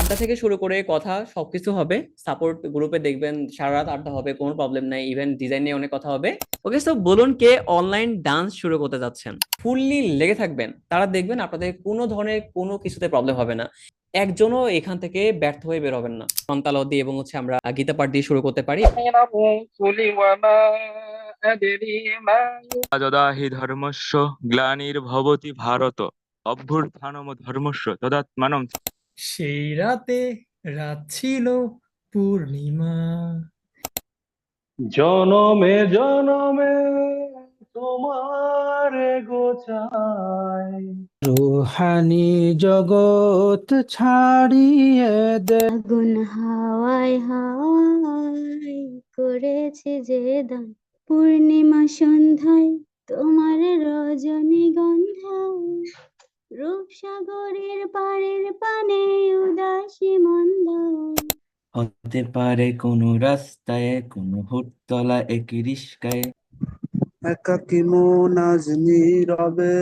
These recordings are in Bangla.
আড্ডা থেকে শুরু করে কথা সবকিছু হবে। সাপোর্ট গ্রুপে দেখবেন সারা রাত আড্ডা হবে, কোনো প্রবলেম নাই। ইভেন ডিজাইন নিয়ে অনেক কথা হবে। ওকে সব বলুন কে অনলাইন ডান্স শুরু করতে যাচ্ছেন? ফুললি লেগে থাকবেন। তারা দেখবেন আপনাদের কোনো ধরনের কোনো কিছুতে প্রবলেম হবে না। একজনও এখান থেকে ব্যর্থ হয়ে বের হবেন না। সন্তাল সন্তালদি এবং হচ্ছে আমরা গীতা পাঠ দিয়ে শুরু করতে পারি। যদাহি ধর্মস্য গ্লানির ভবতি ভারত। অভ্যুত্থানম ধর্মস্য তদাত্মানম সেই রাতে রাত ছিল পূর্ণিমা। জনমে জনমে তোমার গোচাই রোহানি জগৎ ছাড়িয়ে দে। আগুন হাওয়ায় হাওয়ায় করেছে যে দান। পূর্ণিমা সন্ধ্যায় তোমার রজনীগন্ধায় রূপসাগরের পাড়ের পানে উদাসী মন্দায় হতে পারে কোনো রাস্তায় কোনো হুটতলা এক রিস্কায়। একাকি মন আজ নীরবে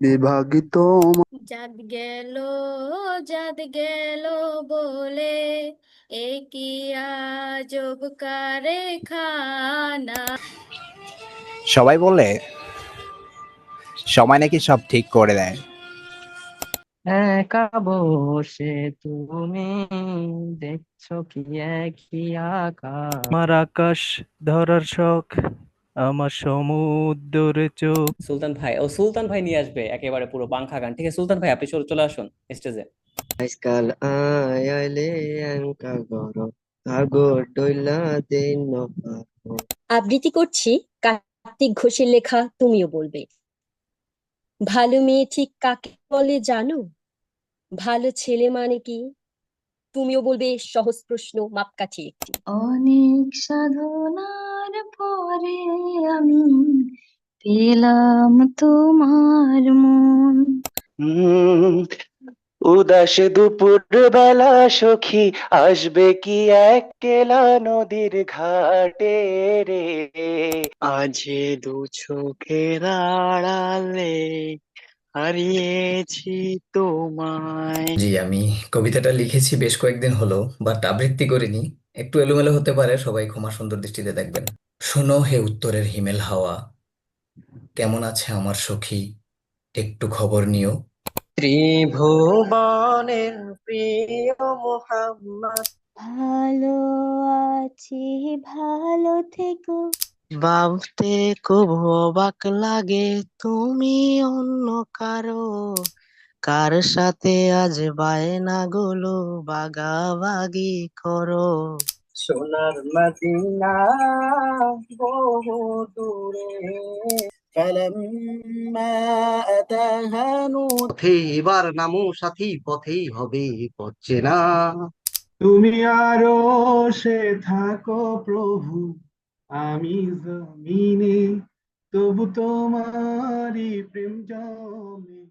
বিভাগিত চাঁদ গেল চাঁদ গেল বলে এ কি আজব কারখানা। সবাই বলে সময় নাকি সব ঠিক করে দেয়। একা বসে তুমি দেখছ কি একই আকাশ? আমার আকাশ ধরার শখ আমার সমুদ্রের চোখ। সুলতান ভাই ও সুলতান ভাই নিয়ে আসবে একেবারে পুরো বাংলা গান। ঠিক আছে সুলতান ভাই আপনি চলে চলে আসুন স্টেজে আজকাল আয়ালে আঙ্কা গর আগর ডইলা দেন আবৃত্তি করছি কার্তিক ঘোষের লেখা তুমিও বলবে। ভালো মেয়ে ঠিক কাকে বলে জানো? ভালো ছেলে মানে কি? তুমিও বলবে সহজ প্রশ্ন মাপকাঠি একটি। অনেক সাধনার পরে আমি পেলাম তোমার মন। উদাস দুপুর বেলা সখী, আসবে কি একলা নদীর ঘাটে রে? আজ দু চোখের আড়ালে হারিয়েছি তোমায়। জি, আমি কবিতাটা লিখেছি বেশ কয়েকদিন হলো, বাট আবৃত্তি করিনি। একটু এলোমেলো হতে পারে, সবাই ক্ষমা সুন্দর দৃষ্টিতে দেখবেন। শোনো হে উত্তরের হিমেল হাওয়া, কেমন আছে আমার সখী? একটু খবর নিও। ত্রিভুবনের প্রিয় মোহাম্মদ। ভালো আছি ভালো থেকো। ভাবতে খুব অবাক লাগে তুমি অন্য কারও। কার সাথে আজ বায়না গুলো বাগাবাগি করো? সোনার মদিনা বহু দূরে। পথে এবার নামো সাথী পথেই হবে পথে না তুমি আরও সে থাকো প্রভু আমি জমিনে তবু তোমারই প্রেম জমে।